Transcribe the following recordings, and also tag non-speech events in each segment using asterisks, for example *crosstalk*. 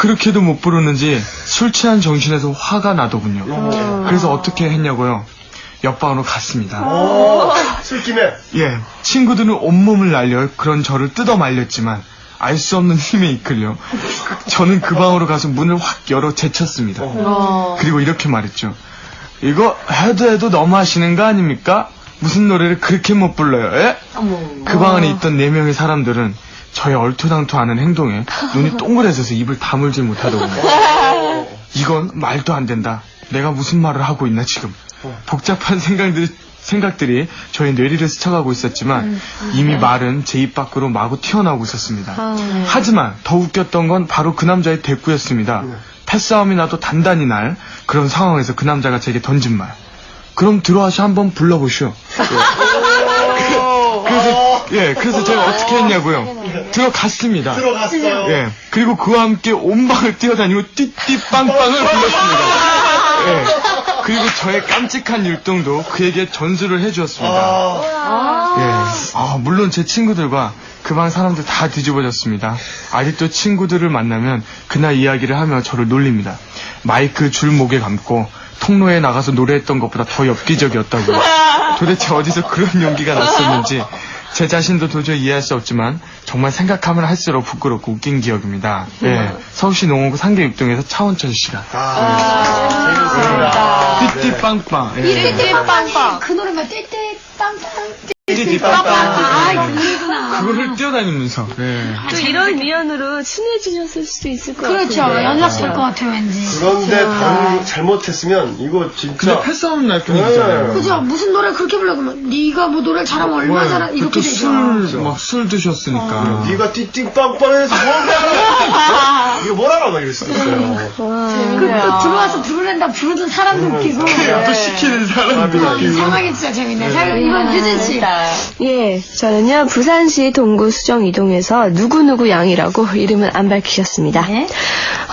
그렇게도 못 부르는지 술 취한 정신에서 화가 나더군요. 그래서 어떻게 했냐고요? 옆방으로 갔습니다. 오, 술김에. 예, 친구들은 온몸을 날려 그런 저를 뜯어 말렸지만 알 수 없는 힘에 이끌려 저는 그 방으로 가서 문을 확 열어 제쳤습니다. 그리고 이렇게 말했죠. 이거 해도 해도 너무 하시는 거 아닙니까? 무슨 노래를 그렇게 못 불러요? 예? 그 방 안에 있던 네 명의 사람들은 저의 얼토당토하는 행동에 *laughs* 눈이 동그래져서 입을 다물질 못하더군요. *laughs* 이건 말도 안 된다. 내가 무슨 말을 하고 있나 지금. 복잡한 생각들이, 생각들이 저의 뇌리를 스쳐가고 있었지만 이미 말은 제 입 밖으로 마구 튀어나오고 있었습니다. 하지만 더 웃겼던 건 바로 그 남자의 대꾸였습니다. 패싸움이 나도 단단히 날 그런 상황에서 그 남자가 제게 던진 말. 그럼 들어와서 한번 불러보시오. 예, 그래서 제가 어떻게 했냐고요. 들어갔습니다. 들어갔어요. 예, 그리고 그와 함께 온 방을 뛰어다니고 띠띠빵빵을 불렀습니다. 예, 그리고 저의 깜찍한 율동도 그에게 전수를 해주었습니다. 아, 예, 아, 물론 제 친구들과 그 방 사람들 다 뒤집어졌습니다. 아직도 친구들을 만나면 그날 이야기를 하며 저를 놀립니다. 마이크 줄 목에 감고 통로에 나가서 노래했던 것보다 더 엽기적이었다고요. 도대체 어디서 그런 용기가 났었는지 제 자신도 도저히 이해할 수 없지만 정말 생각하면 할수록 부끄럽고 웃긴 기억입니다. 예, 서울시 농원구 상계육동에서 차원철 씨가 아, 재밌습니다. 띠띠빵빵 예. 띠띠빵빵. 그 노래가 띠띠빵빵. 띠띠빵빵 아, 그 노래구나. 그거를 뛰어다니면서 예. 또 이런 미연으로 친해지셨을 수도 있을 것 그렇죠. 같아요. 연락될 것 같아요, 왠지. 그런데 다른 잘못했으면 이거 진짜. 근데 패싸움 날 뿐이잖아요. 그죠? 무슨 노래 그렇게 불러? 그러면 네가 뭐 노래를 잘하면 얼마나 잘하 이렇게 되죠. 술막 술 드셨으니까 네가 띠띵빵빵해서 뭐라 *laughs* 이거 뭐라고 막 이럴 수도 있어요. 그또 들어와서 부르랜다 부르는 사람도 웃기고. 또 시키는 사람도 아, 있고 상황이 진짜 재밌네. 자, 이번 유진 씨. 예, 저는요, 부산시 동구 수정 이동에서 누구누구 양이라고 이름은 안 밝히셨습니다. 네.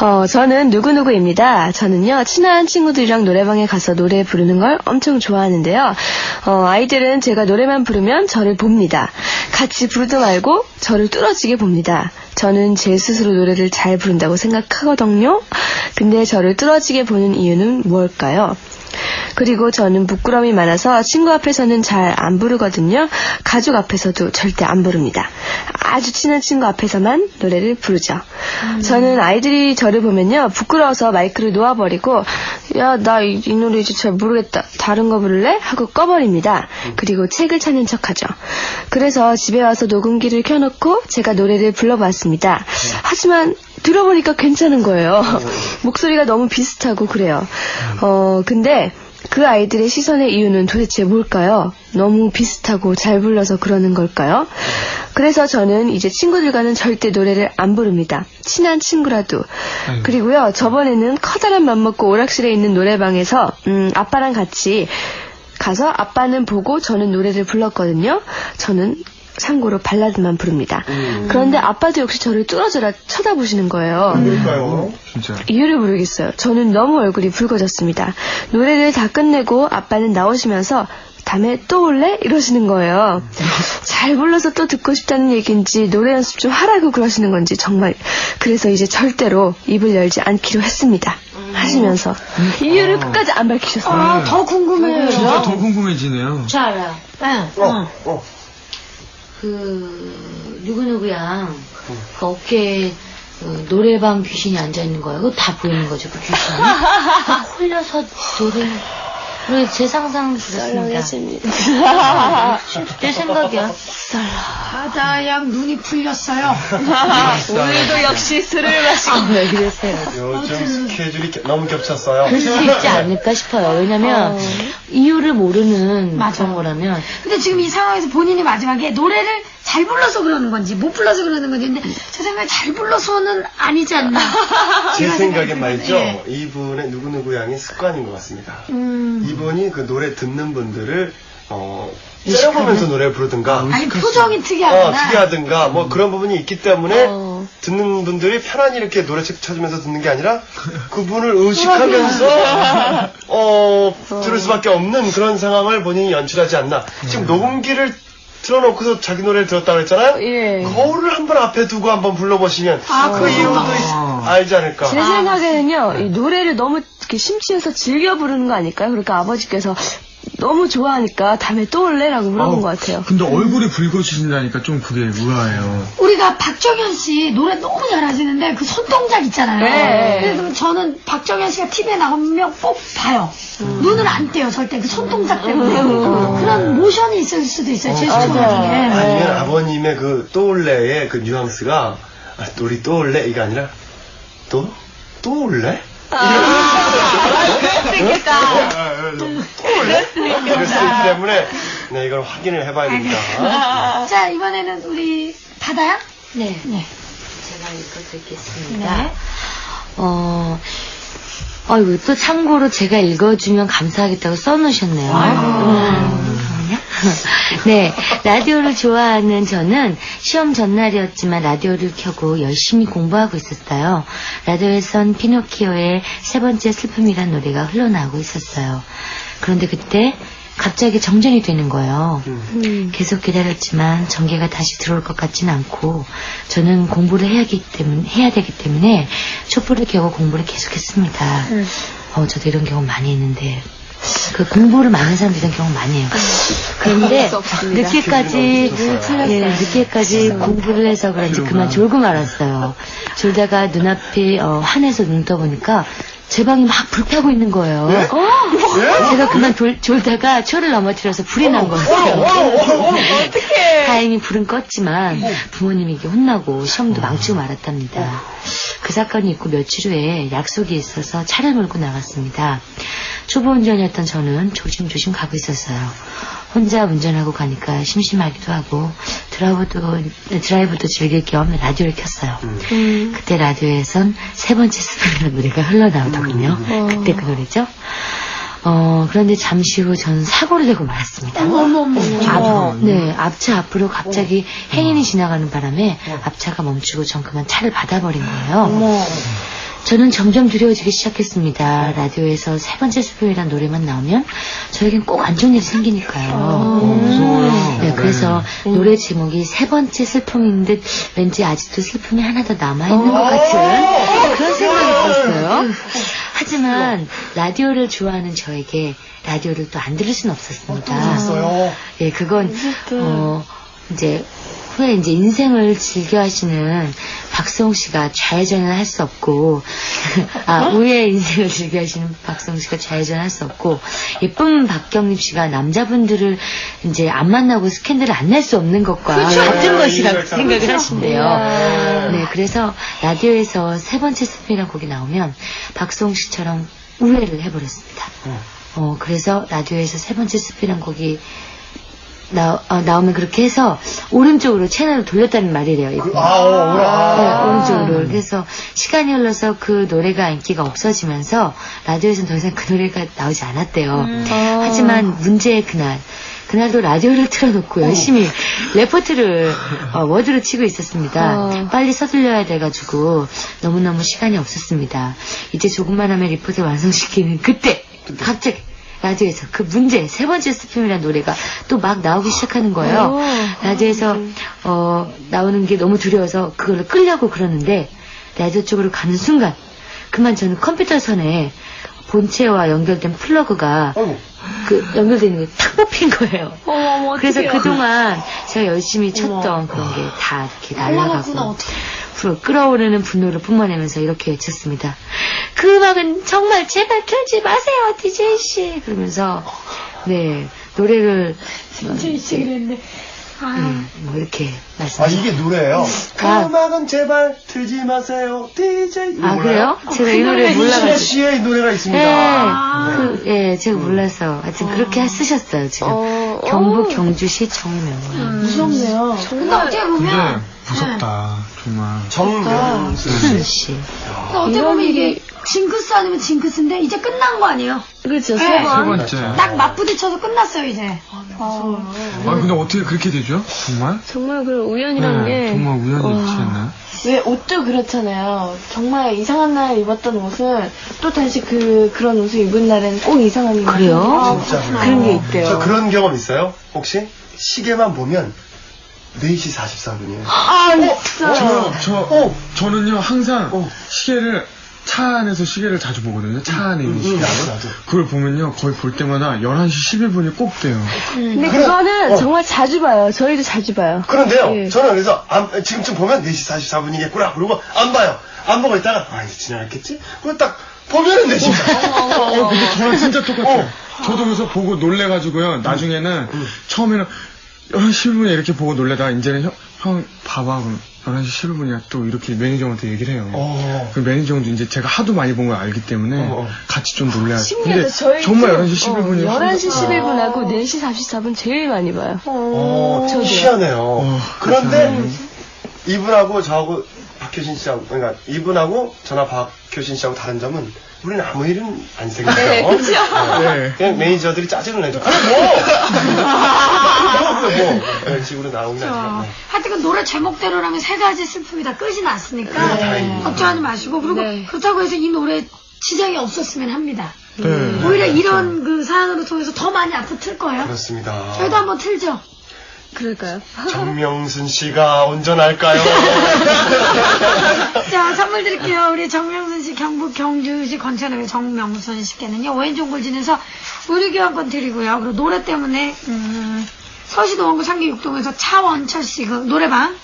어, 저는 누구누구입니다. 저는요, 친한 친구들이랑 노래방에 가서 노래 부르는 걸 엄청 좋아하는데요. 어, 아이들은 제가 노래만 부르면 저를 봅니다. 같이 부르도 말고 저를 뚫어지게 봅니다. 저는 제 스스로 노래를 잘 부른다고 생각하거든요. 근데 저를 뚫어지게 보는 이유는 무엇일까요? 그리고 저는 부끄러움이 많아서 친구 앞에서는 잘 안 부르거든요. 가족 앞에서도 절대 안 부릅니다. 아주 친한 친구 앞에서만 노래를 부르죠. 저는 아이들이 저를 보면요. 부끄러워서 마이크를 놓아버리고 야, 나이 노래 이제 잘 모르겠다. 다른 거 부를래? 하고 꺼버립니다. 그리고 책을 찾는 척 하죠. 그래서 집에 와서 녹음기를 켜놓고 제가 노래를 불러봤습니다. 하지만 들어보니까 괜찮은 거예요. *laughs* 목소리가 너무 비슷하고 그래요. 어, 근데 그 아이들의 시선의 이유는 도대체 뭘까요? 너무 비슷하고 잘 불러서 그러는 걸까요? 그래서 저는 이제 친구들과는 절대 노래를 안 부릅니다. 친한 친구라도. 그리고요, 저번에는 커다란 맘 먹고 오락실에 있는 노래방에서, 음, 아빠랑 같이 가서 아빠는 보고 저는 노래를 불렀거든요. 저는 참고로 발라드만 부릅니다. 그런데 아빠도 역시 저를 뚫어져라 쳐다보시는 거예요. 그러니까요. 진짜 이유를 모르겠어요. 저는 너무 얼굴이 붉어졌습니다. 노래를 다 끝내고 아빠는 나오시면서 다음에 또 올래? 이러시는 거예요. 잘 불러서 또 듣고 싶다는 얘기인지 노래 연습 좀 하라고 그러시는 건지 정말 그래서 이제 절대로 입을 열지 않기로 했습니다. 하시면서 이유를 끝까지 안 밝히셨어요. 아, 더 궁금해요. 진짜 더 궁금해지네요. 저 알아. 응. 어, 어. 그 누구누구야. 그 어깨에 그 노래방 귀신이 앉아 있는 거야. 그거 다 보이는 거죠, 그 귀신이. 그 *laughs* 홀려서 노래. 그래 제 상상 그렇습니다. 내 생각이야. 바다양 눈이 풀렸어요. *laughs* 오늘도 역시 술을 마시고 아, 왜 그랬어요? 요즘 스케줄이 겨- 너무 겹쳤어요. 그럴 수 있지 않을까 싶어요. 왜냐면 이유를 모르는 맞아. 그런 거라면 근데 지금 이 상황에서 본인이 마지막에 노래를 잘 불러서 그러는 건지 못 불러서 그러는 건지 근데 제 생각에 잘 불러서는 아니지 않나. 제 생각엔 말이죠. 예. 이분의 누구누구 양이 습관인 것 같습니다. 음. 이분이 그 노래 듣는 분들을 어 째려보면서 노래 부르든가 아니 표정이 어, 특이하구나. 특이하든가 뭐 그런 부분이 있기 때문에 어. 듣는 분들이 편안히 이렇게 노래 찾으면서 듣는 게 아니라 *laughs* 그분을 의식하면서 어 들을 수밖에 없는 그런 상황을 본인이 연출하지 않나. 지금 녹음기를 틀어놓고서 자기 노래를 들었다고 했잖아요? 예. 거울을 한번 앞에 두고 한번 불러보시면 아, 그 그렇구나. 이유도 있- 알지 않을까? 제 생각에는요, 이 노래를 너무 이렇게 심취해서 즐겨 부르는 거 아닐까요? 그러니까 아버지께서 너무 좋아하니까 다음에 또 올래라고 물어본 것 같아요. 근데 얼굴이 붉어지신다니까 좀 그게 의아해요. 우리가 박정현 씨 노래 너무 잘하시는데 그 손동작 있잖아요. 네. 그래서 저는 박정현 씨가 TV에 나오면 꼭 봐요. 눈을 안 떼요 절대 그 손동작 때문에 그런 모션이 있을 수도 있어요. 제스처 같은 게. 아니면 아버님의 그 또올레의 그 뉘앙스가 아, 우리 또올레 이게 아니라 또 또올 레? 또올레? 이럴 수 있기 때문에 네 이걸 확인을 해봐야 됩니다. 자 이번에는 우리 바다야? 네. 네. 제가 읽어드리겠습니다. 네. 어, 아이고, 또 참고로 제가 읽어주면 감사하겠다고 써놓으셨네요. 음, 잠깐만요. *laughs* 네, 라디오를 좋아하는 저는 시험 전날이었지만 라디오를 켜고 열심히 공부하고 있었어요. 라디오에선 피노키오의 세 번째 슬픔이란 노래가 흘러나오고 있었어요. 그런데 그때 갑자기 정전이 되는 거예요. 계속 기다렸지만 전개가 다시 들어올 것 같지는 않고 저는 공부를 해야 하기 때문에 해야 되기 때문에 촛불을 켜고 공부를 계속했습니다. 어 저도 이런 경우 많이 있는데 그 공부를 많은 사람들 이런 경우 많이 해요. 그런데 늦게까지 예, 늦게까지 공부를 해서 그런지 그만 졸고 말았어요. 졸다가 눈앞이 어, 환해서 눈 떠보니까 제 방이 막 불타고 있는 거예요. 제가 그만 졸, 졸다가 초를 넘어뜨려서 불이 난 거예요. 다행히 불은 껐지만 부모님에게 혼나고 시험도 망치고 말았답니다. 그 사건이 있고 며칠 후에 약속이 있어서 차를 몰고 나갔습니다. 초보 운전이었던 저는 조심조심 가고 있었어요. 혼자 운전하고 가니까 심심하기도 하고 드라이브도, 드라이브도 즐길 겸 라디오를 켰어요. 그때 라디오에선 세 번째 스푼이라는 노래가 흘러나오더군요. 그때 그 노래죠. 어, 그런데 잠시 후 저는 사고를 내고 말았습니다. 앞, 네, 앞차 앞으로 갑자기 행인이 지나가는 바람에 앞차가 멈추고 전 그만 차를 받아버린 거예요. 저는 점점 두려워지기 시작했습니다. 라디오에서 세 번째 스푼이라는 노래만 나오면 저에겐 꼭 안 좋은 일이 생기니까요. 무서워요. 네, 그래서 노래 제목이 세 번째 슬픔인 듯 왠지 아직도 슬픔이 하나 더 남아있는 것 같은 그런 생각이 들었어요. 하지만 라디오를 좋아하는 저에게 라디오를 또 안 들을 수는 없었습니다. 있어요. 예, 그건 어 이제 후에 이제 인생을 즐겨 하시는 박성욱 씨가 좌회전을 할 수 없고 *laughs* 아 후에 인생을 즐겨 하시는 박성욱 씨가 좌회전을 할수 없고 예쁜 박경림 씨가 남자분들을 이제 안 만나고 스캔들을 안 낼 수 없는 것과 같은 것이라고 생각을 하신대요. 네, 그래서 라디오에서 세 번째 스피이라는 곡이 나오면 박성욱 씨처럼 우회를 해버렸습니다. 어, 그래서 라디오에서 세 번째 스피이라는 곡이 나, 어, 나오면 그렇게 해서 오른쪽으로 채널을 돌렸다는 말이래요. 이거. 아, 어, 네, 아. 오른쪽으로. 그래서 시간이 흘러서 그 노래가 인기가 없어지면서 라디오에서는 더 이상 그 노래가 나오지 않았대요. 하지만 문제의 그날. 그날도 라디오를 *laughs* 틀어놓고 열심히 레포트를 어, 워드로 치고 있었습니다. 빨리 서둘러야 돼가지고 너무너무 시간이 없었습니다. 이제 조금만 하면 리포트를 완성시키는 그때 갑자기 라디오에서 그 문제 세 번째 스팸이라는 노래가 또 막 나오기 시작하는 거예요. 라디오에서 어, 나오는 게 너무 두려워서 그걸로 끌려고 그러는데 라디오 쪽으로 가는 순간 그만 저는 컴퓨터 선에 본체와 연결된 플러그가. 그 연결되어 있는 게 탁 뽑힌 거예요. 그래서 그동안 제가 열심히 쳤던 그런 게 다 이렇게 날아가고 불 끌어오르는 분노를 뿜어내면서 이렇게 외쳤습니다. 그 음악은 정말 제발 틀지 마세요, DJ 씨. 그러면서 네 노래를 진짜. 아, 음, 뭐 이렇게 아 말씀. 이게 노래예요. 아. 음악은 제발 틀지 마세요, DJ. 아 몰라요? 그래요? 제가 이 노래 이순애 몰라가지고. 씨의 이 노래가 예, 있습니다. 그, 예, 제가 몰라서 하여튼 그렇게 쓰셨어요 지금. 경북 경주시 정유명. 무섭네요. 근데 어떻게 근데 보면 무섭다, 정말. 정명수 순 씨. 씨. 근데 어떻게 보면 이게 징크스 아니면 징크스인데 이제 끝난 거 아니에요? 그렇죠. 네. 세세 번. 번째. 딱 맞부딪혀서 끝났어요 이제. 어. 아, 근데 어떻게 그렇게 되죠? 정말? 정말 그 우연이란 네, 게. 정말 우연히 와. 일치했나요? 왜 옷도 그렇잖아요. 정말 이상한 날 입었던 옷을 또 다시 그 그런 옷을 입은 날에는 꼭 이상한 일이 그래요? 생겨요. 진짜 그런 게 있대요. 저 그런 경험 있어요? 혹시? 시계만 보면 4시 44분이에요. 아, 진짜. 저, 저, 어. 저는요, 항상 어. 시계를, 차 안에서 시계를 자주 보거든요. 차 안에 있는 응, 시계. 나도, 나도. 그걸 보면요, 거의 볼 때마다 11시 11분이 꼭 돼요. 근데 그래. 그거는 어. 정말 자주 봐요. 저희도 자주 봐요. 그런데요, 예. 저는 그래서 안- 지금쯤 보면 4시 44분이겠구나. 그러고 안 봐요. 안 보고 있다가, 아, 이제 지나갔겠지? 그리고 딱 보면은 4시. 어, 근데 저랑 진짜 똑같아요. 어. 저도 그래서 보고 놀래가지고요. 나중에는 처음에는 11시 11분에 이렇게 보고 놀래다가 이제는 형, 형 봐봐. 그럼 11시 11분이야. 또 이렇게 매니저한테 얘기를 해요. 어. 그 매니저 형도 이제 제가 하도 많이 본 걸 알기 때문에 어, 어. 같이 좀 놀래야 신기하다. 저희 정말 11시 11분이 11시 11분하고 4시 44분 제일 많이 봐요. 어, 저도요. 희한해요. 어, 그런데 그렇죠. 이분하고 저하고 박효신 씨하고 그러니까 이분하고 저나 박효신 씨하고 다른 점은 우리는 아무 일은 안 생겨요. 네, 그쵸? 네. 그냥 매니저들이 짜증을 내죠. 그래 뭐? 뭐, 그래 뭐? 이런 식으로 나오긴 저, 하죠. 하여튼 그 노래 제목대로라면 세 가지 슬픔이 다 끝이 났으니까 네, 다행입니다. 걱정하지 마시고 그리고 네. 그렇다고 해서 이 노래 지장이 없었으면 합니다. 네. 오히려 이런 그 사연으로 통해서 더 많이 앞으로 틀 거예요. 그렇습니다. 저희도 한번 틀죠. 그럴까요? 정명순 씨가 운전할까요? 자, 선물 드릴게요. 우리 정명순 씨, 경북 경주시 건천의 정명순 씨께는요, 오행종골 지내서 의료교환권 드리고요. 그리고 노래 때문에, 음, 서시도 원구 상계 육동에서 차원철 씨, 그 노래방.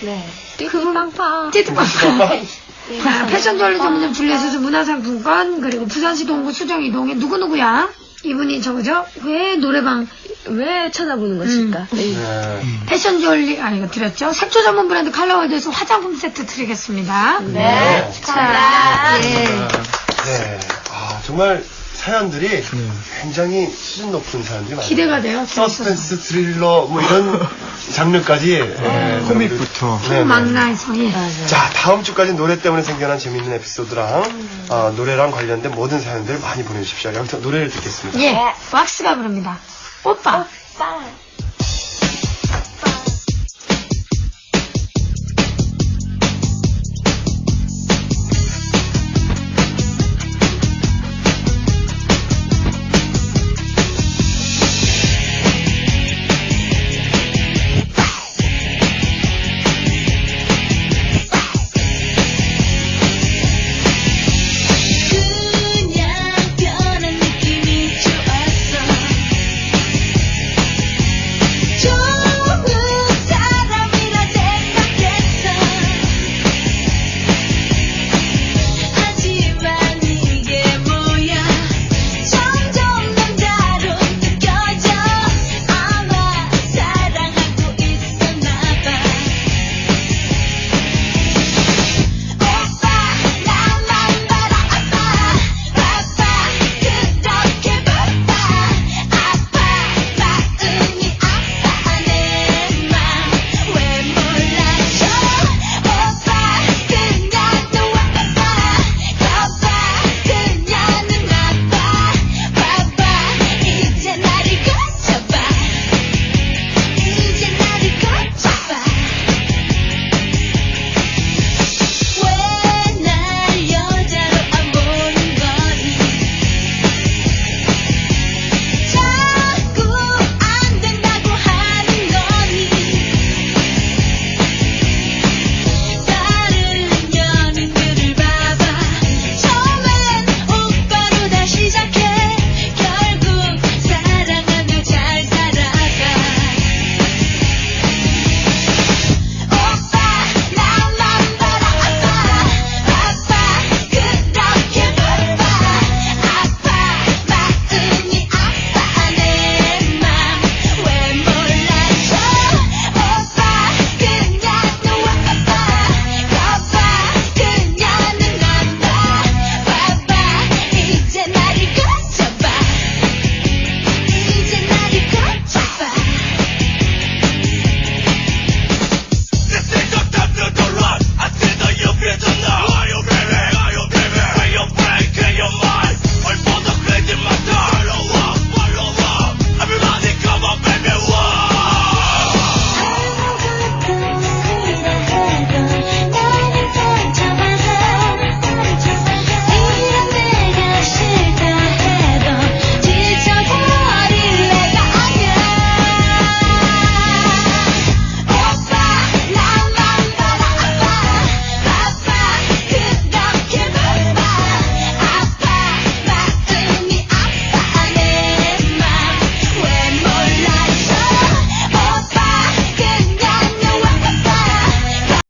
네. 띠띠빵빵. 자, 패션 주얼리 전문점 줄리에서 문화상품권, 그리고 부산시 동구 수정 이동에 누구누구야? 이분이 저거죠? 왜 노래방, 왜 쳐다보는 것일까? 네. 네. 패션 주얼리, 아, 이거 드렸죠? 색조 전문 브랜드 칼라월드에서 화장품 세트 드리겠습니다. 네. 자, 예. 네. 아, 정말 사연들이 굉장히 수준 높은 사연들이 많아요. 기대가 돼요. 서스펜스, 스릴러, 뭐 이런 *laughs* 장르까지. 네, 코믹부터. 네, 네. 망나에서, 예. 자, 다음 주까지 노래 때문에 생겨난 재밌는 에피소드랑 어, 노래랑 관련된 모든 사연들 많이 보내주십시오. 여기서 노래를 듣겠습니다. 예. 왁스가 부릅니다. 오빠. 빵.